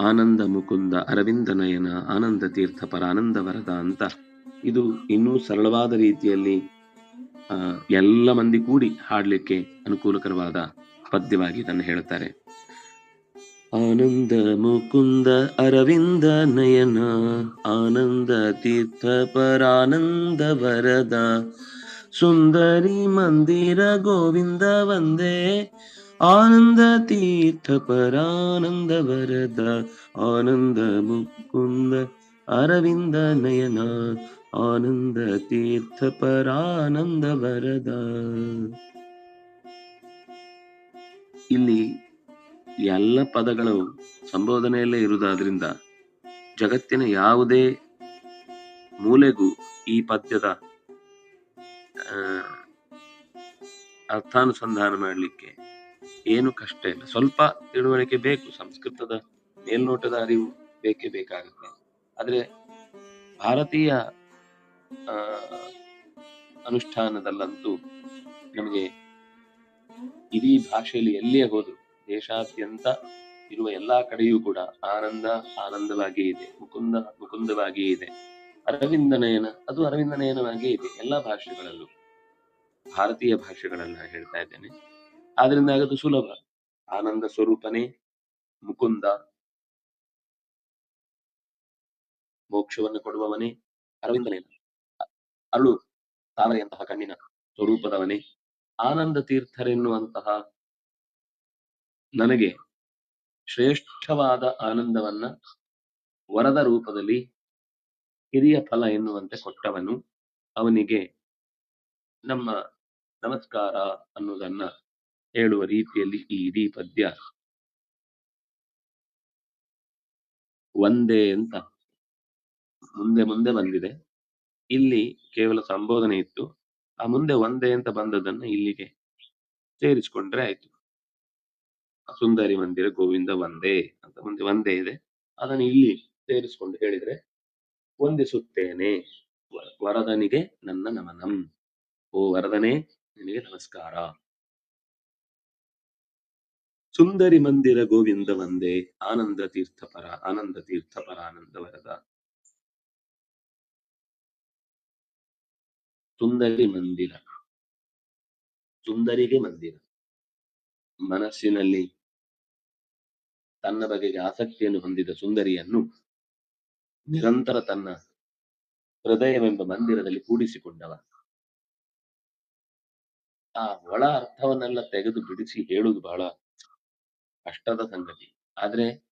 ಆನಂದ ಮುಕುಂದ ಅರವಿಂದ ನಯನ ಆನಂದ ತೀರ್ಥ ಪರಾನಂದ ವರದ ಅಂತ. ಇದು ಇನ್ನೂ ಸರಳವಾದ ರೀತಿಯಲ್ಲಿ ಎಲ್ಲ ಮಂದಿ ಕೂಡಿ ಹಾಡ್ಲಿಕ್ಕೆ ಅನುಕೂಲಕರವಾದ ಪದ್ಯವಾಗಿ ಇದನ್ನು ಹೇಳುತ್ತಾರೆ. ಆನಂದ ಮುಕುಂದ ಅರವಿಂದ ನಯನ ಆನಂದ ತೀರ್ಥ ಪರಾನಂದ ವರದ. ಸುಂದರಿ ಮಂದಿರ ಗೋವಿಂದ ವಂದೇ ಆನಂದ ತೀರ್ಥ ಪರಾನಂದ ವರದ, ಆನಂದ ಮುಕುಂದ ಅರವಿಂದ ನಯನ, ಆನಂದ ತೀರ್ಥ ಪರಾನಂದ ವರದ. ಇಲ್ಲಿ ಎಲ್ಲ ಪದಗಳು ಸಂಬೋಧನೆಯಲ್ಲೇ ಇರುವುದಾದ್ರಿಂದ ಜಗತ್ತಿನ ಯಾವುದೇ ಮೂಲೆಗೂ ಈ ಪದ್ಯದ ಅರ್ಥಾನುಸಂಧಾನ ಮಾಡಲಿಕ್ಕೆ ಏನು ಕಷ್ಟ ಇಲ್ಲ. ಸ್ವಲ್ಪ ತಿಳುವಳಿಕೆ ಬೇಕು, ಸಂಸ್ಕೃತದ ಮೇಲ್ನೋಟದ ಅರಿವು ಬೇಕೇ ಬೇಕಾಗುತ್ತೆ. ಆದ್ರೆ ಭಾರತೀಯ ಅನುಷ್ಠಾನದಲ್ಲಂತೂ ನಮಗೆ ಇಡೀ ಭಾಷೆಯಲ್ಲಿ ಎಲ್ಲಿಯೇ ಹೋದ್ರು ದೇಶಾದ್ಯಂತ ಇರುವ ಎಲ್ಲಾ ಕಡೆಯೂ ಕೂಡ ಆನಂದ ಆನಂದವಾಗಿ ಇದೆ, ಮುಕುಂದ ಮುಕುಂದವಾಗಿಯೇ ಇದೆ. ಅರವಿಂದ ನಯನ, ಅದು ಅರವಿಂದ ನಯನವಾಗಿಯೇ ಇದೆ, ಎಲ್ಲಾ ಭಾಷೆಗಳಲ್ಲೂ. ಭಾರತೀಯ ಭಾಷೆಗಳನ್ನ ಹೇಳ್ತಾ ಇದ್ದೇನೆ. ಆದ್ರಿಂದ ಅದು ಸುಲಭ. ಆನಂದ ಸ್ವರೂಪನೇ ಮುಕುಂದ. ಮೋಕ್ಷವನ್ನು ಕೊಡುವವನೇ ಅರವಿಂದ ಅಳು ತಾವರೆಯಂತಹ ಕಣ್ಣಿನ ಸ್ವರೂಪದವನೇ. ಆನಂದ ತೀರ್ಥರೆನ್ನುವಂತಹ ನನಗೆ ಶ್ರೇಷ್ಠವಾದ ಆನಂದವನ್ನ ವರದ ರೂಪದಲ್ಲಿ ಹಿರಿಯ ಫಲ ಎನ್ನುವಂತೆ ಕೊಟ್ಟವನು ಅವನಿಗೆ ನಮ್ಮ ನಮಸ್ಕಾರ ಅನ್ನುವುದನ್ನ ಹೇಳುವ ರೀತಿಯಲ್ಲಿ ಈ ಇಡೀ ಪದ್ಯ. ಒಂದೇ ಅಂತ ಮುಂದೆ ಮುಂದೆ ಬಂದಿದೆ. ಇಲ್ಲಿ ಕೇವಲ ಸಂಬೋಧನೆ ಇತ್ತು. ಆ ಮುಂದೆ ಒಂದೇ ಅಂತ ಬಂದದನ್ನ ಇಲ್ಲಿಗೆ ಸೇರಿಸಿಕೊಂಡ್ರೆ ಆಯ್ತು. ಸುಂದರಿ ಮಂದಿರ ಗೋವಿಂದ ಒಂದೇ ಅಂತ ಮುಂದೆ ಒಂದೇ ಇದೆ. ಅದನ್ನು ಇಲ್ಲಿ ಸೇರಿಸಿಕೊಂಡು ಹೇಳಿದ್ರೆ, ವಂದಿಸುತ್ತೇನೆ, ವರದನಿಗೆ ನನ್ನ ನಮನಂ. ಓ ವರದನೇ, ನಿನಗೆ ನಮಸ್ಕಾರ. ಸುಂದರಿ ಮಂದಿರ ಗೋವಿಂದ ವಂದೇ, ಆನಂದ ತೀರ್ಥ ಪರ, ಆನಂದ ತೀರ್ಥ ಪರ ಆನಂದ ವರದ. ಸುಂದರಿ ಮಂದಿರ. ಸುಂದರಿಗೆ ಮಂದಿರ. ಮನಸ್ಸಿನಲ್ಲಿ ತನ್ನ ಬಗೆಗೆ ಆಸಕ್ತಿಯನ್ನು ಹೊಂದಿದ ಸುಂದರಿಯನ್ನು ನಿರಂತರ ತನ್ನ ಹೃದಯವೆಂಬ ಮಂದಿರದಲ್ಲಿ ಕೂಡಿಸಿಕೊಂಡವ. ಆ ಒಳ ಅರ್ಥವನ್ನೆಲ್ಲ ತೆಗೆದು ಬಿಡಿಸಿ ಹೇಳುವುದು ಬಹಳ ಕಷ್ಟದ ಸಂಗತಿ. ಆದ್ರೆ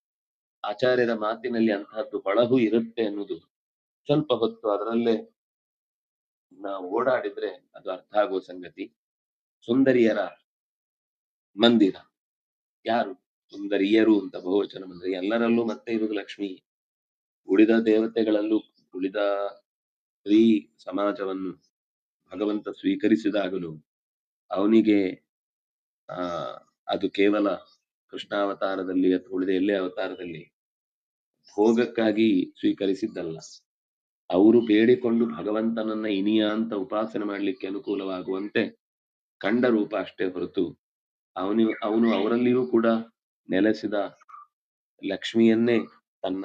ಆಚಾರ್ಯರ ಮಾತಿನಲ್ಲಿ ಅಂತಹದ್ದು ಬಳಗು ಇರುತ್ತೆ ಅನ್ನೋದು ಸ್ವಲ್ಪ ಹೊತ್ತು ಅದರಲ್ಲೇ ನಾವು ಓಡಾಡಿದ್ರೆ ಅದು ಅರ್ಥ ಆಗುವ ಸಂಗತಿ. ಸುಂದರಿಯರ ಮಂದಿರ. ಯಾರು? ಸುಂದರಿಯರು ಅಂತ ಬಹುವಚನ ಬಂದ್ರೆ ಎಲ್ಲರಲ್ಲೂ ಮತ್ತೆ ಇರುವುದು ಲಕ್ಷ್ಮಿ. ಉಳಿದ ದೇವತೆಗಳಲ್ಲೂ ಉಳಿದ ಸ್ತ್ರೀ ಸಮಾಜವನ್ನು ಭಗವಂತ ಸ್ವೀಕರಿಸಿದಾಗಲೂ ಅವನಿಗೆ, ಆ, ಅದು ಕೇವಲ ಕೃಷ್ಣಾವತಾರದಲ್ಲಿ ಅಥವಾ ಉಳಿದ ಎಲ್ಲೇ ಅವತಾರದಲ್ಲಿ ಭೋಗಕ್ಕಾಗಿ ಸ್ವೀಕರಿಸಿದ್ದಲ್ಲ. ಅವರು ಬೇಡಿಕೊಂಡು ಭಗವಂತನನ್ನ ಇನಿಯ ಅಂತ ಉಪಾಸನೆ ಮಾಡಲಿಕ್ಕೆ ಅನುಕೂಲವಾಗುವಂತೆ ಕಂಡ ರೂಪ ಅಷ್ಟೇ ಹೊರತು ಅವನು ಅವನು ಅವರಲ್ಲಿಯೂ ಕೂಡ ನೆಲೆಸಿದ ಲಕ್ಷ್ಮಿಯನ್ನೇ ತನ್ನ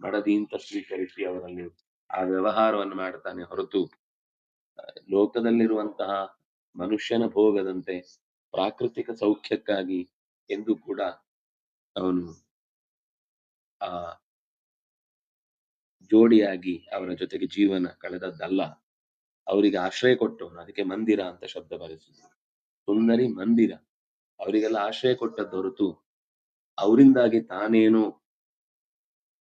ಮಡದಿ ಅಂತ ಸ್ವೀಕರಿಸಿ ಅವರಲ್ಲಿ ಆ ವ್ಯವಹಾರವನ್ನು ಮಾಡ್ತಾನೆ ಹೊರತು, ಲೋಕದಲ್ಲಿರುವಂತಹ ಮನುಷ್ಯನ ಭೋಗದಂತೆ ಪ್ರಾಕೃತಿಕ ಸೌಖ್ಯಕ್ಕಾಗಿ ಎಂದು ಕೂಡ ಅವನು, ಆ, ಜೋಡಿಯಾಗಿ ಅವರ ಜೊತೆಗೆ ಜೀವನ ಕಳೆದದ್ದಲ್ಲ. ಅವರಿಗೆ ಆಶ್ರಯ ಕೊಟ್ಟವನು ಅದಕ್ಕೆ ಮಂದಿರ ಅಂತ ಶಬ್ದ ಬಳಸಿದ್ರು ಸುಂದರಿ ಮಂದಿರ. ಅವರಿಗೆಲ್ಲ ಆಶ್ರಯ ಕೊಟ್ಟದ್ದು ಹೊರತು ಅವರಿಂದಾಗಿ ತಾನೇನು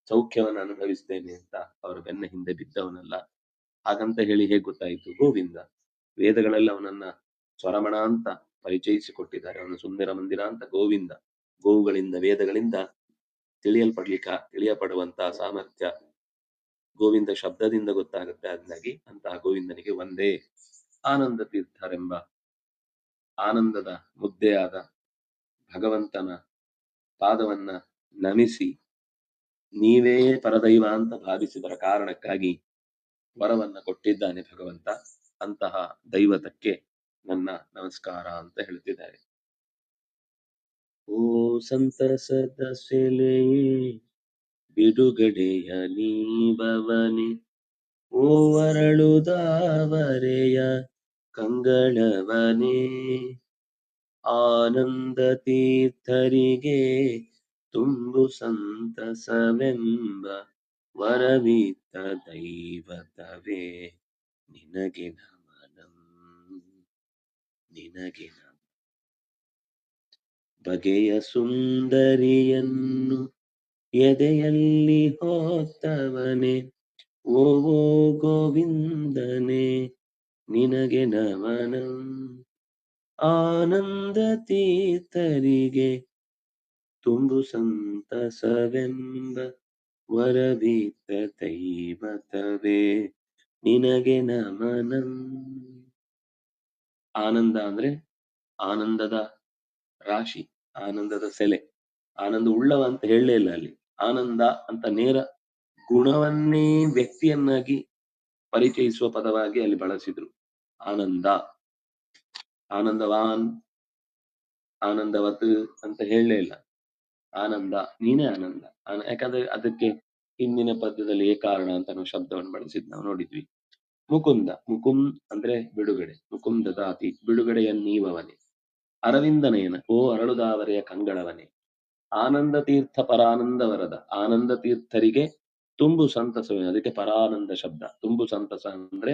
ಸೌಖ್ಯವನ್ನು ಅನುಭವಿಸ್ತೇನೆ ಅಂತ ಅವರ ಬೆನ್ನ ಹಿಂದೆ ಬಿದ್ದವನಲ್ಲ. ಹಾಗಂತ ಹೇಳಿ ಹೇಗೆ ಗೊತ್ತಾಯಿತು? ಗೋವಿಂದ. ವೇದಗಳೆಲ್ಲ ಅವನನ್ನ ಸ್ವರಮಣ ಅಂತ ಪರಿಚಯಿಸಿಕೊಟ್ಟಿದ್ದಾರೆ. ಅವನ ಸುಂದರ ಮಂದಿರ ಅಂತ ಗೋವಿಂದ, ಗೋವುಗಳಿಂದ, ವೇದಗಳಿಂದ ತಿಳಿಯಲ್ಪಡ್ಲಿಕ್ಕ ತಿಳಿಯಪಡುವಂತಹ ಸಾಮರ್ಥ್ಯ ಗೋವಿಂದ ಶಬ್ದದಿಂದ ಗೊತ್ತಾಗುತ್ತೆ. ಅದನ್ನಾಗಿ ಅಂತಹ ಗೋವಿಂದನಿಗೆ ಒಂದೇ ಆನಂದ ತೀರ್ಥರೆಂಬ ಆನಂದದ ಮುದ್ದೆಯಾದ ಭಗವಂತನ ಪಾದವನ್ನ ನಮಿಸಿ, ನೀವೇ ಪರದೈವ ಅಂತ ಭಾವಿಸಿದರ ಕಾರಣಕ್ಕಾಗಿ ವರವನ್ನ ಕೊಟ್ಟಿದ್ದಾನೆ ಭಗವಂತ. ಅಂತಹ ದೈವತಕ್ಕೆ ನನ್ನ ನಮಸ್ಕಾರ ಅಂತ ಹೇಳ್ತಿದ್ದಾರೆ. ಓ ಸಂತಸದ ಸೆಲೆಯೇ, ಬಿಡುಗಡೆಯ ನೀಬವನೆ ಓ ಅರಳುದಾವರೆಯ ಕಂಗಳವನೇ, ಆನಂದ ತೀರ್ಥರಿಗೆ ತುಂಬು ಸಂತಸವೆಂಬ ವರವಿತ್ತ ದೈವತವೇ, ನಿನಗೆ ನಿನಗೆ ಬಗೆಯ ಸುಂದರಿಯನ್ನು ಎದೆಯಲ್ಲಿ ಹೋತವನೆ ಓ ಓ, ಗೋವಿಂದನೆ, ನಿನಗೆ ನಮನ. ಆನಂದ ತೀರ್ಥರಿಗೆ ತುಂಬು ಸಂತಸವೆಂಬ ವರವೀತ ದೈವತವೇ, ನಿನಗೆ ನಮನಂ. ಆನಂದ ಅಂದ್ರೆ ಆನಂದದ ರಾಶಿ, ಆನಂದದ ಸೆಲೆ. ಆನಂದ ಉಳ್ಳವ ಅಂತ ಹೇಳಲೇ ಇಲ್ಲ ಅಲ್ಲಿ. ಆನಂದ ಅಂತ ನೇರ ಗುಣವನ್ನೇ ವ್ಯಕ್ತಿಯನ್ನಾಗಿ ಪರಿಚಯಿಸುವ ಪದವಾಗಿ ಅಲ್ಲಿ ಬಳಸಿದ್ರು. ಆನಂದ. ಆನಂದವಾನ್, ಆನಂದವತ್ ಅಂತ ಹೇಳಲೇ ಇಲ್ಲ. ಆನಂದ, ನೀನೇ ಆನಂದ. ಆನ- ಯಾಕಂದ್ರೆ ಅದಕ್ಕೆ ಹಿಂದಿನ ಪದ್ಯದಲ್ಲಿ ಏ ಕಾರಣ ಅಂತ ನಾವು ಶಬ್ದವನ್ನು ಬಳಸಿದ್ ನಾವು ನೋಡಿದ್ವಿ. ಮುಕುಂದ, ಮುಕುಂ ಅಂದ್ರೆ ಬಿಡುಗಡೆ ಮುಕುಂದ ದಾತಿ ಬಿಡುಗಡೆಯನ್ನೀವವನೇ ಅರವಿಂದನಯನ ಓ ಅರಳುದಾವರೆಯ ಕಂಗಳವನೇ. ಆನಂದ ತೀರ್ಥ ಪರಾನಂದ ವರದ ಆನಂದ ತೀರ್ಥರಿಗೆ ತುಂಬು ಸಂತಸವೇ, ಅದಕ್ಕೆ ಪರಾನಂದ ಶಬ್ದ. ತುಂಬು ಸಂತಸ ಅಂದ್ರೆ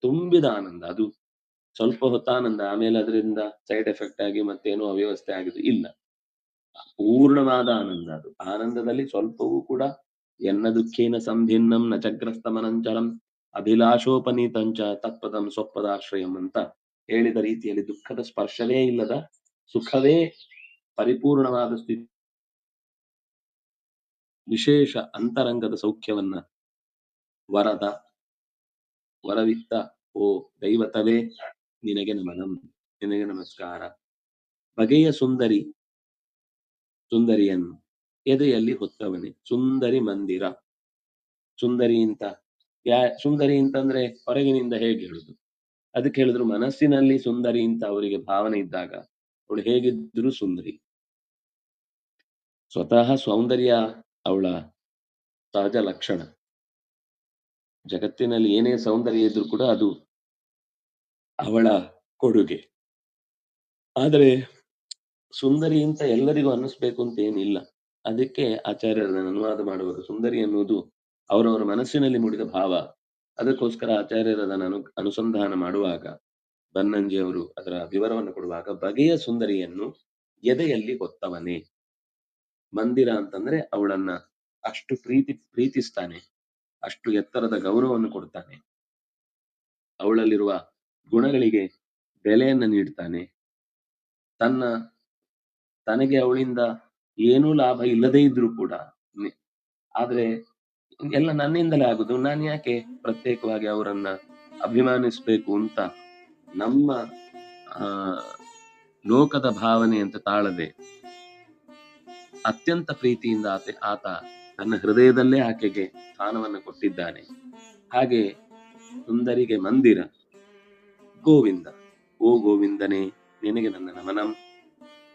ತುಂಬಿದ ಆನಂದ, ಅದು ಸ್ವಲ್ಪ ಹೊತ್ತ ಆನಂದ ಆಮೇಲೆ ಅದರಿಂದ ಸೈಡ್ ಎಫೆಕ್ಟ್ ಆಗಿ ಮತ್ತೇನೋ ಅವ್ಯವಸ್ಥೆ ಆಗಿದ್ದು ಇಲ್ಲ. ಪೂರ್ಣವಾದ ಆನಂದ ಅದು. ಆನಂದದಲ್ಲಿ ಸ್ವಲ್ಪವೂ ಕೂಡ ಎನ್ನ ದುಃಖೇನ ಸಂಭಿನ್ನಂ ನ ಚಗ್ರಸ್ತಮನಂಚರಂ ಅಭಿಲಾಷೋಪನೀತಂಚ ತತ್ಪದಂ ಸ್ವಪ್ಪದಾಶ್ರಯಂ ಅಂತ ಹೇಳಿದ ರೀತಿಯಲ್ಲಿ ದುಃಖದ ಸ್ಪರ್ಶವೇ ಇಲ್ಲದ ಸುಖವೇ ಪರಿಪೂರ್ಣವಾದ ಸ್ಥಿತಿ ವಿಶೇಷ ಅಂತರಂಗದ ಸೌಖ್ಯವನ್ನ ವರದ, ವರವಿತ್ತ, ಓ ದೈವತವೇ ನಿನಗೆ ನಮನಂ, ನಿನಗೆ ನಮಸ್ಕಾರ. ಬಗೆಯ ಸುಂದರಿ ಸುಂದರಿಯನ್ನು ಎದೆಯಲ್ಲಿ ಹೊತ್ತವನೇ, ಸುಂದರಿ ಮಂದಿರ, ಸುಂದರಿ ಅಂತ ಯಾ ಸುಂದರಿ ಅಂತಂದ್ರೆ ಹೊರಗಿನಿಂದ ಹೇಗೆ ಹೇಳುದು? ಅದಕ್ಕೆ ಹೇಳಿದ್ರು ಮನಸ್ಸಿನಲ್ಲಿ ಸುಂದರಿ ಅಂತ ಅವರಿಗೆ ಭಾವನೆ ಇದ್ದಾಗ ಅವಳು ಹೇಗಿದ್ರು ಸುಂದರಿ. ಸ್ವತಃ ಸೌಂದರ್ಯ ಅವಳ ಸಹಜ ಲಕ್ಷಣ. ಜಗತ್ತಿನಲ್ಲಿ ಏನೇ ಸೌಂದರ್ಯ ಇದ್ರೂ ಕೂಡ ಅದು ಅವಳ ಕೊಡುಗೆ. ಆದರೆ ಸುಂದರಿ ಅಂತ ಎಲ್ಲರಿಗೂ ಅನ್ನಿಸ್ಬೇಕು ಅಂತ ಏನಿಲ್ಲ. ಅದಕ್ಕೆ ಆಚಾರ್ಯರನ್ನು ಅನುವಾದ ಮಾಡುವಾಗ ಸುಂದರಿ ಎನ್ನುವುದು ಅವರವರ ಮನಸ್ಸಿನಲ್ಲಿ ಮೂಡಿದ ಭಾವ, ಅದಕ್ಕೋಸ್ಕರ ಆಚಾರ್ಯರು ಅದನ್ನು ಅನು, ಅನುಸಂಧಾನ ಮಾಡುವಾಗ, ಬನ್ನಂಜಿ ಅವರು ಅದರ ವಿವರವನ್ನು ಕೊಡುವಾಗ ಬಗೆಯ ಸುಂದರಿಯನ್ನು ಎದೆಯಲ್ಲಿ ಹೊತ್ತವನೇ. ಮಂದಿರ ಅಂತಂದ್ರೆ ಅವಳನ್ನ ಅಷ್ಟು ಪ್ರೀತಿ, ಪ್ರೀತಿಸ್ತಾನೆ, ಅಷ್ಟು ಎತ್ತರದ ಗೌರವವನ್ನು ಕೊಡ್ತಾನೆ. ಅವಳಲ್ಲಿರುವ ಗುಣಗಳಿಗೆ ಬೆಲೆಯನ್ನ ನೀಡ್ತಾನೆ. ತನ್ನ, ತನಗೆ ಅವಳಿಂದ ಏನೂ ಲಾಭ ಇಲ್ಲದೇ ಇದ್ರೂ ಕೂಡ ಆದ್ರೆ ಎಲ್ಲ ನನ್ನಿಂದಲೇ ಆಗುದು. ನಾನು ಯಾಕೆ ಪ್ರತ್ಯೇಕವಾಗಿ ಅವರನ್ನ ಅಭಿಮಾನಿಸ್ಬೇಕು ಅಂತ? ನಮ್ಮ ಲೋಕದ ಭಾವನೆ ಅಂತ ತಾಳದೆ, ಅತ್ಯಂತ ಪ್ರೀತಿಯಿಂದ ಆತ ಆತ ತನ್ನ ಹೃದಯದಲ್ಲೇ ಆಕೆಗೆ ಸ್ಥಾನವನ್ನು ಕೊಟ್ಟಿದ್ದಾನೆ. ಹಾಗೆ ಸುಂದರಿಗೆ ಮಂದಿರ, ಗೋವಿಂದ, ಓ ಗೋವಿಂದನೇ, ನಿನಗೆ ನನ್ನ ನಮನಂ.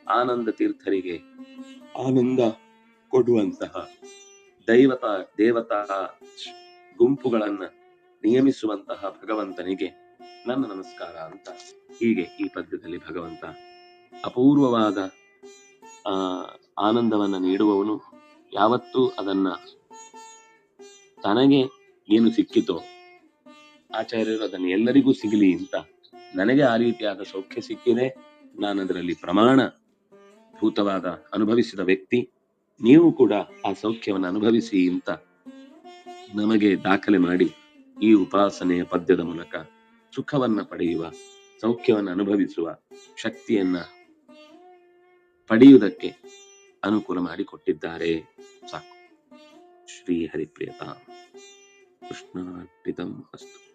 ಆನಂದ ತೀರ್ಥರಿಗೆ ಆನಂದ ಕೊಡುವಂತಹ ದೈವತ, ದೇವತಾ ಗುಂಪುಗಳನ್ನ ನಿಯಮಿಸುವಂತಹ ಭಗವಂತನಿಗೆ ನನ್ನ ನಮಸ್ಕಾರ ಅಂತ ಹೀಗೆ ಈ ಪದ್ಯದಲ್ಲಿ ಭಗವಂತ ಅಪೂರ್ವವಾದ, ಆ, ಆನಂದವನ್ನ ನೀಡುವವನು. ಯಾವತ್ತೂ ಅದನ್ನ ತನಗೆ ಏನು ಸಿಕ್ಕಿತೋ ಆಚಾರ್ಯರು ಅದನ್ನು ಎಲ್ಲರಿಗೂ ಸಿಗಲಿ ಅಂತ ನನಗೆ ಆ ರೀತಿಯಾದ ಸೌಖ್ಯ ಸಿಕ್ಕಿದೆ. ನಾನು ಅದರಲ್ಲಿ ಪ್ರಮಾಣ ಭೂತವಾದ ಅನುಭವಿಸಿದ ವ್ಯಕ್ತಿ. ನೀವು ಕೂಡ ಆ ಸೌಖ್ಯವನ್ನು ಅನುಭವಿಸಿ ಅಂತ ನಮಗೆ ದಾಖಲೆ ಮಾಡಿ ಈ ಉಪಾಸನೆಯ ಪದ್ಯದ ಮೂಲಕ ಸುಖವನ್ನ ಪಡೆಯುವ, ಸೌಖ್ಯವನ್ನು ಅನುಭವಿಸುವ ಶಕ್ತಿಯನ್ನ ಪಡೆಯುವುದಕ್ಕೆ ಅನುಕೂಲ ಮಾಡಿಕೊಟ್ಟಿದ್ದಾರೆ. ಸಾಕು. ಶ್ರೀ ಹರಿಪ್ರಿಯತಾ. ಕೃಷ್ಣಾರ್ಪಿತಂ ಅಸ್ತು.